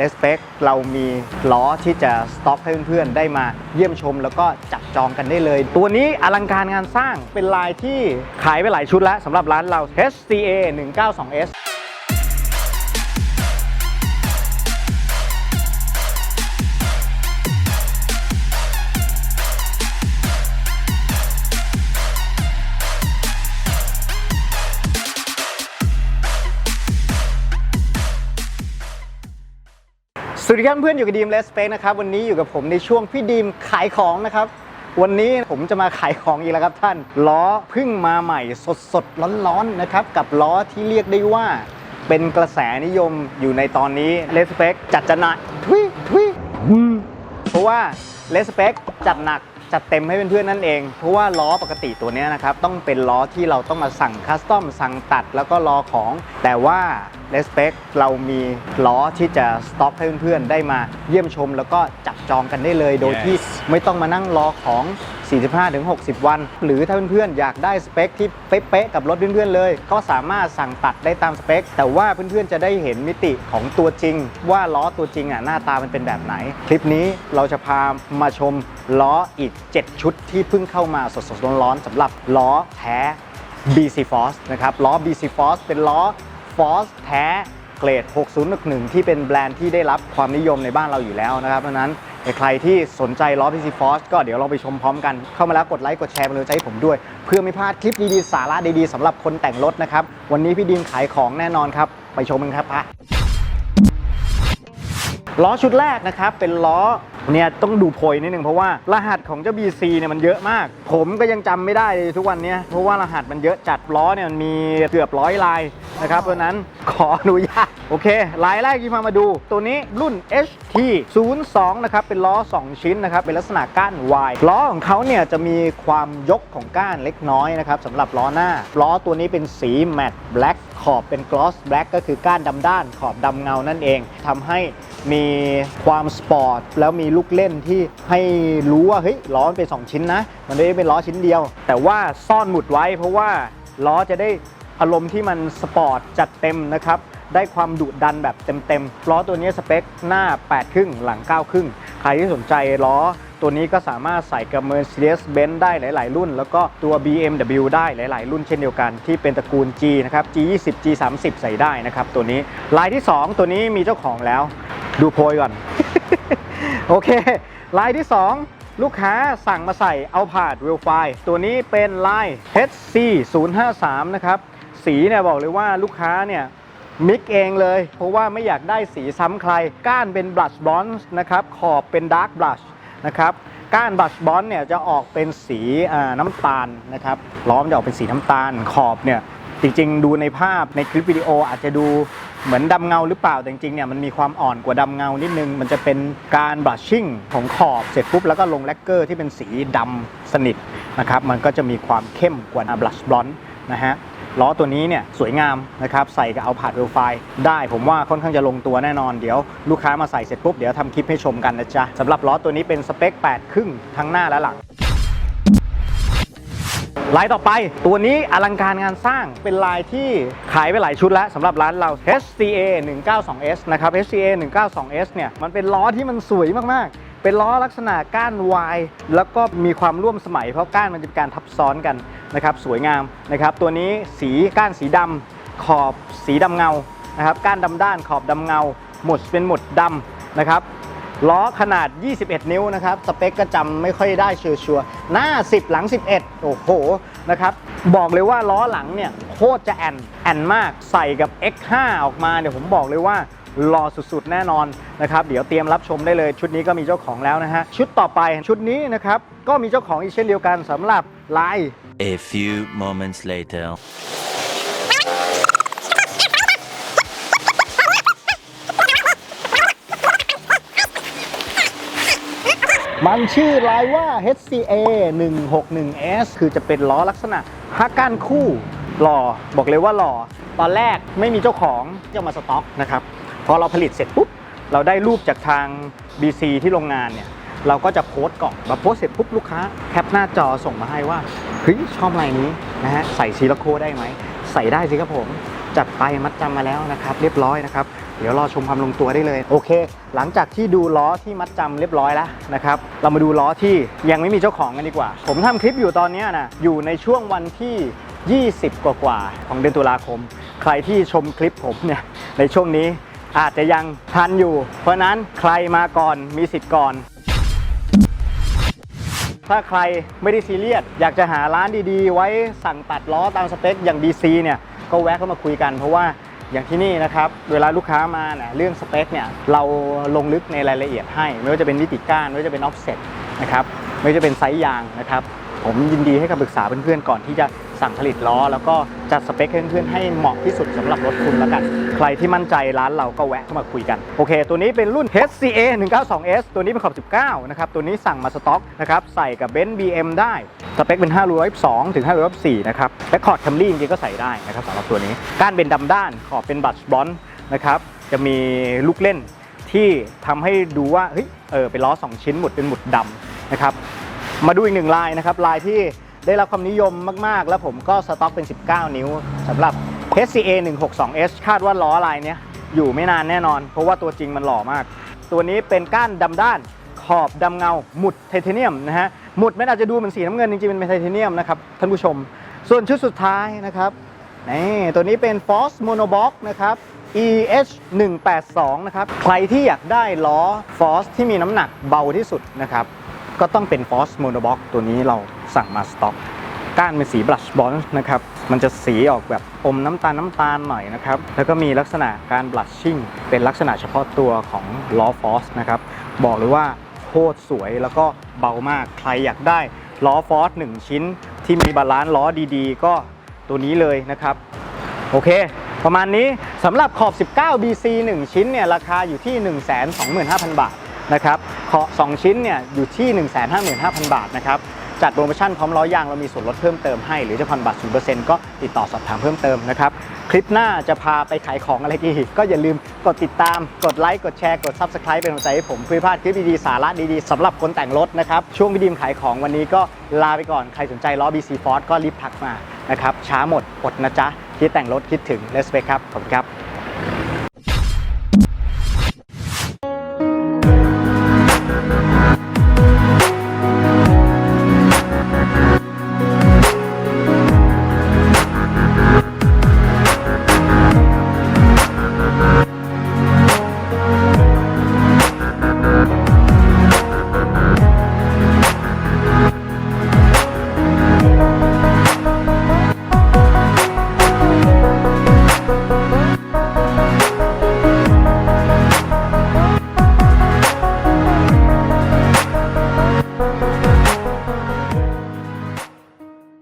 Respect เรามีล้อที่จะสต็อกให้เพื่อนๆ ได้มาเยี่ยมชมแล้วก็จับจองกันได้เลย ตัวนี้อลังการงานสร้างเป็นลายที่ขายไปหลายชุดแล้วสำหรับร้านเรา HCA 192S สวัสดีครับเพื่อนอยู่กับดีมเลสเปกนะครับวันนี้อยู่กับผมในช่วงพี่ดีมขายของนะครับ วันนี้ผมจะมาขายของอีกแล้วครับท่าน ล้อเพิ่งมาใหม่สดสดร้อนร้อนๆนะครับกับล้อที่เรียกได้ว่าเป็นกระแสนิยมอยู่ในตอนนี้เลสเปกจัดจะหนักทุยทุยอืมเพราะว่าเลสเปกจัดหนักจัดเต็มให้เพื่อนๆนั่นเอง เพราะว่าล้อปกติตัวนี้นะครับต้องเป็นล้อที่เราต้องมาสั่งคัสตอมสั่งตัดแล้วก็รอของ แต่ว่า Respect เรามีล้อที่จะสต็อกให้เพื่อนๆ ได้มาเยี่ยมชม แล้วก็จับจองกันได้เลย โดยที่ไม่ต้องมานั่งรอของ 45-60 วัน หรือถ้าเพื่อนๆ อยากได้สเปคที่เป๊ะๆ กับรถเพื่อนๆ เลย ก็สามารถสั่งตัดได้ตามสเปค แต่ว่าเพื่อนๆ จะได้เห็นมิติของตัวจริง ว่าล้อตัวจริงอะหน้าตามันเป็นแบบไหน คลิปนี้เราจะพามาชมล้ออีก 7 ชุดที่เพิ่งเข้ามาสดๆ ร้อนๆสำหรับล้อแท้ BC Force นะครับล้อ BC Force เป็นล้อ Force แท้เกรด 6011 ที่เป็นแบรนด์ที่ได้รับความนิยมในบ้านเราอยู่แล้วนะครับเพราะนั้นใครที่สนใจล้อ BC Force ก็เดี๋ยวเราไปชมพร้อมกัน เข้ามาแล้วกดไลค์ กดแชร์เป็นกำลังใจให้ผมด้วย เพื่อไม่พลาดคลิปดีๆ สาระดีๆสำหรับคนแต่งรถนะครับ วันนี้พี่ดิมขายของแน่นอนครับ ไปชมกันครับพะล้อชุดแรกนะครับเป็นล้อ เนี่ยต้องดูโพยนิดนึงเพราะว่ารหัสของเจ้า BC เนี่ยมันเยอะมาก ผมก็ยังจำไม่ได้เลยทุกวันนี้เพราะว่ารหัสมันเยอะจัดล้อเนี่ยมันมีเกือบร้อยลายนะครับเพราะนั้นขออนุญาตโอเคลายแรกที่พามาดู ตัวนี้รุ่น HT 02นะครับเป็นล้อ 2 ชิ้นนะครับเป็นลักษณะก้าน Y ล้อของเขาเนี่ยจะมีความยกของก้านเล็กน้อยนะครับสำหรับล้อหน้า ล้อตัวนี้เป็นสีแมตต์แบล็ก ขอบเป็นกลอสแบล็กก็คือก้านดำด้าน ขอบดำเงานั่นเองทำให้มีความสปอร์ตแล้วมีลูกเล่นที่ให้รู้ว่าเฮ้ยล้อมันเป็น 2 ชิ้นนะ มันไม่ได้เป็นล้อชิ้นเดียว แต่ว่าซ่อนหมุดไว้เพราะว่าล้อจะได้อารมณ์ที่มันสปอร์ตจัดเต็มนะครับ ได้ความดุดันแบบเต็มๆล้อตัวนี้สเปคหน้า8ครึ่งหลัง9ครึ่งใครที่สนใจล้อ ตัวนี้ก็สามารถใส่กับ Mercedes-Benz ได้หลาย ๆ รุ่น แล้วก็ตัว BMW ได้หลาย ๆ รุ่นเช่นเดียวกัน ที่เป็นตระกูล G นะครับ G20 G30 ใส่ได้นะครับตัวนี้ลายที่ 2 ตัวนี้มีเจ้าของแล้ว ดูโพยก่อน โอเคลายที่ 2ลูกค้าสั่งมาใส่เอาผาดเวลไฟตัวนี้เป็นลาย HC 053นะครับ สีเนี่ยบอกเลยว่าลูกค้าเนี่ยมิกเองเลย เพราะว่าไม่อยากได้สีซ้ำใคร ก้านเป็นบลัชบอนส์นะครับ ขอบเป็นดาร์กบลัช นะครับก้านบลัชบอนเนี่ยจะออกเป็นสีน้ำตาลนะครับล้อมจะออกเป็นสีน้ำตาลขอบเนี่ยจริงๆ ดูในภาพในคลิปวิดีโออาจจะดูเหมือนดำเงาหรือเปล่าแต่จริงๆเนี่ยมันมีความอ่อนกว่าดำเงานิดนึง มันจะเป็นการบลัชชิ่งของขอบเสร็จปุ๊บแล้วก็ลงแลกเกอร์ที่เป็นสีดำสนิทนะครับมันก็จะมีความเข้มกว่าบลัชบลอนด์ นะฮะล้อตัวนี้เนี่ยสวยงามนะครับใส่กับเอาผาดเวลไฟได้ผมว่าค่อนข้างจะลงตัวแน่นอนเดี๋ยวลูกค้ามาใส่เสร็จปุ๊บเดี๋ยวทำคลิปให้ชมกันนะจ๊ะสำหรับล้อตัวนี้เป็นสเปค 8 ครึ่งทั้งหน้าและหลังลายต่อไปตัวนี้อลังการงานสร้างเป็นลายที่ขายไปหลายชุดแล้วสำหรับร้านเรา HCA 192S นะครับ HCA 192S เนี่ยมันเป็นล้อที่มันสวยมากๆ เป็นล้อลักษณะก้าน Y แล้วก็มีความร่วมสมัยเพราะก้านมันจะเป็นการทับซ้อนกัน นะครับสวยงามนะครับตัวนี้สีก้านสีดำขอบสีดำเงานะครับก้านดำด้านขอบดำเงา หมุดเป็นหมุดดำนะครับล้อขนาด 21 นิ้วนะครับสเปคก็จำไม่ค่อยได้ชัวร์ๆหน้า 10 หลัง 11 โอ้โหนะครับบอกเลยว่าล้อหลังเนี่ยโคตรจะแอนแอนมากใส่กับ X5 ออกมาเนี่ยผมบอกเลยว่าหล่อสุดๆ แน่นอนนะครับเดี๋ยวเตรียมรับชมได้เลย ชุดนี้ก็มีเจ้าของแล้วนะฮะชุดต่อไปชุดนี้นะครับก็มีเจ้าของอีกเช่นเดียวกันสำหรับ ลาย A few moments later. มันชื่อลายว่า HCA 161S คือจะเป็นล้อลักษณะฮักก้านคู่หล่อบอกเลยว่าหล่อ ตอนแรกไม่มีเจ้าของจะมาสต็อกนะครับ พอเราผลิตเสร็จปุ๊บ เราได้รูปจากทาง BC ที่โรงงานเนี่ย เราก็จะโพสต์ก่อนมาโพสเสร็จปุ๊บลูกค้าแคปหน้าจอส่งมาให้ว่าเฮ้ยชอบลายนี้นะฮะใส่ซีลาโคได้ไหม ใส่ได้สิครับผม จัดไปมัดจำมาแล้วนะครับ เรียบร้อยนะครับ เดี๋ยวรอชมความลงตัวได้เลย โอเค หลังจากที่ดูล้อที่มัดจำเรียบร้อยแล้วนะครับ เรามาดูล้อที่ยังไม่มีเจ้าของกันดีกว่า ผมทำคลิปอยู่ตอนนี้นะอยู่ในช่วงวันที่ 20 กว่าๆของเดือนตุลาคม ใครที่ชมคลิปผมเนี่ยในช่วงนี้อาจจะยังทันอยู่ เพราะนั้นใครมาก่อนมีสิทธิ์ก่อน ถ้าใครไม่ได้ซีเรียสอยากจะหาร้านดีๆ ไว้สั่งตัดล้อตามสเปคอย่าง DC เนี่ยก็แวะเข้ามาคุยกันเพราะว่าอย่างที่นี่นะครับเวลาลูกค้ามาเนี่ยเรื่องสเปคเนี่ยเราลงลึกในรายละเอียดให้ ไม่ว่าจะเป็นวิติก้านไม่ว่าจะเป็นออฟเซ็ตนะครับไม่ว่าจะเป็นไซส์ยางนะครับผมยินดีให้คำปรึกษาเพื่อนๆก่อนที่จะ สั่งผลิตล้อ แล้วก็จัดสเปคเพื่อนๆให้เหมาะที่สุดสำหรับรถคุณแล้วกัน ใครที่มั่นใจร้านเราก็แวะเข้ามาคุยกัน โอเค ตัวนี้เป็นรุ่น HCA 192S ตัวนี้เป็นขอบ 19 นะครับ ตัวนี้สั่งมาสต็อกนะครับ ใส่กับเบนซ์ BM ได้ สเปคเป็น 512 ถึง 514 นะครับ และคอร์ดคัมรี่จริงๆก็ใส่ได้นะครับสำหรับตัวนี้ ก้านเป็นดำด้าน ขอบเป็นบัตชบอลนะครับ จะมีลูกเล่นที่ทำให้ดูว่า เฮ้ย เออ เป็นล้อ 2 ชิ้นหมุดเป็นหมุดดำนะครับ มาดูอีกหนึ่งลายนะครับ ลายที่ ได้รับความนิยมมาก ๆ แล้วผมก็สต็อกเป็น 19 นิ้วสำหรับ HCA 162S คาดว่าล้อลายเนี้ยอยู่ไม่นานแน่นอน เพราะว่าตัวจริงมันหล่อมาก ตัวนี้เป็นก้านดำด้านขอบดำเงาหมุดไทเทเนียมนะฮะหมุดไม่อาจจะดูเหมือนสีน้ำเงินจริงๆเป็นไทเทเนียมนะครับท่านผู้ชม ส่วนชุดสุดท้ายนะครับนี่ตัวนี้เป็น Force Monobox นะครับ EH 182นะครับใครที่อยากได้ล้อ Force ที่มีน้ำหนักเบาที่สุดนะครับก็ต้องเป็น Force Monobox ตัวนี้เรา สั่งมาสต็อกก้านเป็นสี blush bronze นะครับ มันจะสีออกแบบอมน้ำตาลน้ำตาลหน่อยนะครับ แล้วก็มีลักษณะการ blushing เป็นลักษณะเฉพาะตัวของล้อ Force นะครับ บอกเลยว่าโคตรสวยแล้วก็เบามาก ใครอยากได้ล้อ Force 1ชิ้น ที่มีบาลานซ์ล้อดีๆ ก็ตัวนี้เลยนะครับ โอเค ประมาณนี้สำหรับขอบ 19 BC 1 ชิ้นเนี่ยราคาอยู่ที่ 125,000 บาทนะครับขอบ2ชิ้นเนี่ยอยู่ที่ 155,000 บาทนะครับ จัดโปรโมชั่นพร้อมล้อยางเรามีส่วนลดเพิ่มเติมให้หรือจะผ่อนบัตร0%ก็ติดต่อสอบถามเพิ่มเติมนะครับ คลิปหน้าจะพาไปขายของอะไรอีกก็อย่าลืมกดติดตาม กดไลค์ กดแชร์ กด Subscribe เป็นกำลังใจให้ผมเพื่อพลาดคลิปดีๆ สาระดีๆสำหรับคนแต่งรถนะครับ ช่วงวิดีมขายของวันนี้ก็ลาไปก่อนใครสนใจล้อ BC Force ก็รีบทักมานะครับช้าหมดอดนะจ๊ะคิดแต่งรถคิดถึง Let's ครับขอบคุณครับ